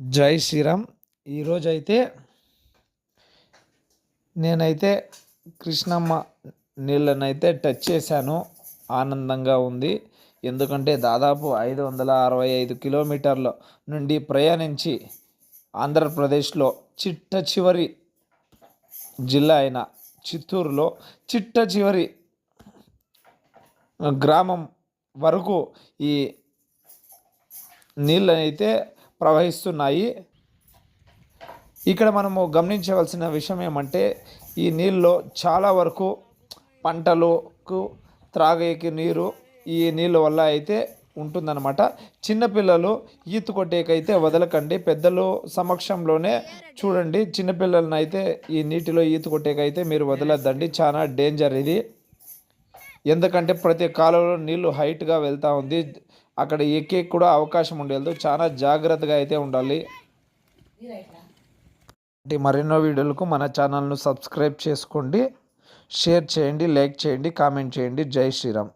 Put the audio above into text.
జై శ్రీరామ్. ఈరోజైతే నేనైతే కృష్ణమ్మ నీళ్ళనైతే టచ్ చేశాను. ఆనందంగా ఉంది. ఎందుకంటే దాదాపు ఐదు వందల అరవై ఐదు కిలోమీటర్ల నుండి ప్రయాణించి ఆంధ్రప్రదేశ్లో చిట్ట చివరి జిల్లా అయిన చిత్తూరులో చిట్ట చివరి గ్రామం వరకు ఈ నీళ్ళనైతే ప్రవహిస్తున్నాయి. ఇక్కడ మనము గమనించవలసిన విషయం ఏమంటే ఈ నీళ్ళలో చాలా వరకు పంటలకు త్రాగేకి నీరు ఈ నీళ్ళ వల్ల అయితే ఉంటుందన్నమాట. చిన్నపిల్లలు ఈత కొట్టేకైతే వదలకండి. పెద్దలు సమక్షంలోనే చూడండి. చిన్నపిల్లలను అయితే ఈ నీటిలో ఈత కొట్టేకైతే మీరు వదలద్దండి. చాలా డేంజర్ ఇది. ఎందుకంటే ప్రతి కాలంలో నీళ్ళు హైట్గా వెళ్తూ ఉంది. అక్కడ ఎక్కే కూడా అవకాశం ఉండేది. చాలా జాగ్రత్తగా అయితే ఉండాలి. అంటే మరెన్నో వీడియోలకు మన ఛానల్ను సబ్స్క్రైబ్ చేసుకోండి. షేర్ చేయండి లైక్ చేయండి కామెంట్ చేయండి. జై శ్రీరామ్.